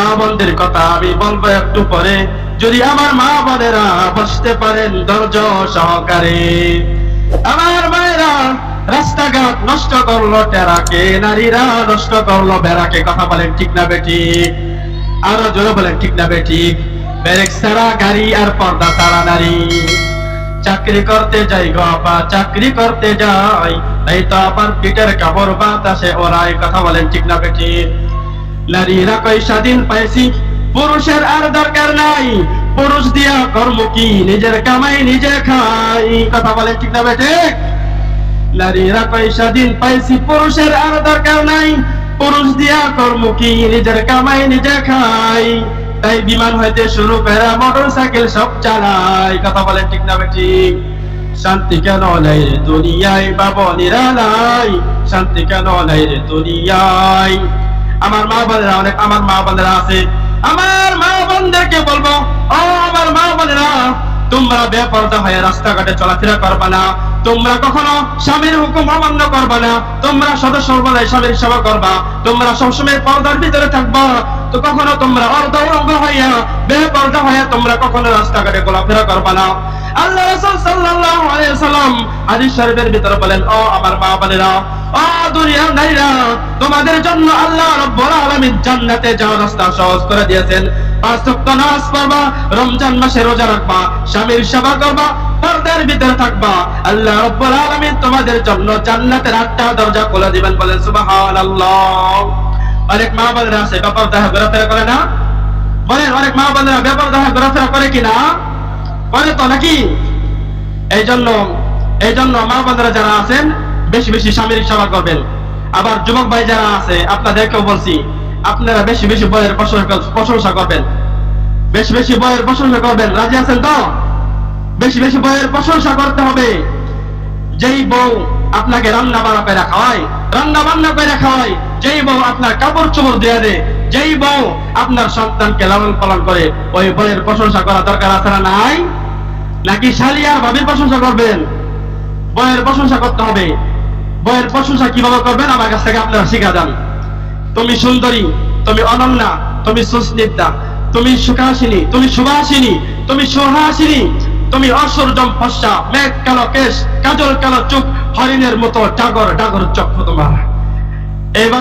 মা বোনদের কথা আমি বলব একটু পরে। যদি আমার মা বোনেরা বসতে পারেন ধৈর্য সহকারে। আমার মায়েরা রাস্তাঘাট নষ্ট করল টেরাকে, নারীরা নষ্ট করল বেড়াকে। কথা বলেন ঠিক না বেটি আরও জোরে বলেন ঠিক না বেটি ব্যারেক ছাড়া গাড়ি আর পর্দা ছাড়া নারী। চাকরি করতে যাই গো চাকরি করতে যাই। এই তো আবার পিঠের কাপড় বাতাসে ওরাই কথা বলেন ঠিক না বেটি নারীরা কই স্বাধীন পাইছি, পুরুষের আর দরকার নাই। পুরুষ দিয়া কর্ম কি, নিজের কামাই নিজে খাই। কথা বলে ঠিক না বেটে নারীরা কই স্বাধীন পাইছি, পুরুষের আর দরকার নাই। পুরুষ দিয়া কর্ম কি, নিজের কামাই নিজে খাই। তাই বিমান হইতে শুরু করে মোটর সাইকেল সব চালাই। কথা বলে ঠিক না বেটি শান্তি কেন নাই রে দুনিয়ায়, বাবা নিরালাই। শান্তি কেন নাই রে দুনিয়ায়? আমার মা বোনেরা অনেক, আমার মা বোনেরা আছে। আমার মা বোনদেরকে বলব, ও আমার মা বোনেরা, তোমরা বেপরদা হয়ে রাস্তাঘাটে চলাফেরা করবে না। তোমরা কখনো স্বামীর হুকুম অমান্য করবে না। তোমরা সদা সর্বদাই স্বামীর সেবা করবা। তোমরা সবসময় পর্দার ভিতরে থাকবা। তো কখনো তোমরা অর্ধ হইয়া বেপরদা হইয়া তোমরা কখনো রাস্তাঘাটে ঘোরাফেরা করবে না। আল্লাহ রাসূল সাল্লাল্লাহু আলাইহি সাল্লাম হাদিস শরীফের ভিতরে বলেন, ও আমার মা বোনেরা, ও দুনিয়ার তোমাদের জন্য আল্লাহ রাব্বুল জান্নাতে যাওয়ার রাস্তা সহজ করে দিয়েছেন। পাঁচ ওয়াক্ত নামাজ পড়বা, রমজান মাসে রোজা রাখবা, স্বামীর সেবা করবা, পর্দার ভিতরে থাকবা। আল্লাহ রাব্বুল আলামিন তোমাদের জন্য জান্নাতের আটটা দরজা খুলে দিবেন, বলেন সুবহানাল্লাহ। অনেক মা বোনেরা আছে, ব্যাপার দেখা ঘোরাফেরা করে না? বলেন, অনেক মা বোনেরা ব্যাপার দেখা ঘোরাফেরা করে কিনা করে তো নাকি? এই জন্য এই জন্য মা বোনেরা যারা আছেন, বেশি বেশি স্বামীর সেবা করবেন। আবার যুবক ভাই যারা আছে, আপনাদেরকেও বলছি, আপনারা বেশি বেশি বইয়ের প্রশংসা করবেন। বেশি বেশি বইয়ের প্রশংসা করবেন। রাজি আছেন তো? বেশি বেশি বইয়ের প্রশংসা করতে হবে। যেই বউ আপনাকে রান্না বান্না করে খাওয়ায়, রান্না বান্না করে খাওয়ায়, যেই বউ আপনার কাপড় চোপড় দিয়ে দেয়, যেই বউ আপনার সন্তানকে লালন পালন করে, ওই বইয়ের প্রশংসা করা দরকার আছে না নাই? নাকি শালিয়ার ভাবির প্রশংসা করবেন? বইয়ের প্রশংসা করতে হবে। বইয়ের প্রশংসা কীভাবে করবেন? আমার কাছ থেকে আপনারা শিখা যান তুমি সুন্দরী, তুমি অনন্যা, তুমি সুস্মিতা তুমি সুখাসিনী, তুমি সুভাসিনী তুমি সুহাসিনী, তুমি অসুরজম ফসা, মেঘ কালো কেশ, কাজল কালো চোখ হরিণের মতো ডাগর ডাগর চক্ষু তোমার। এবার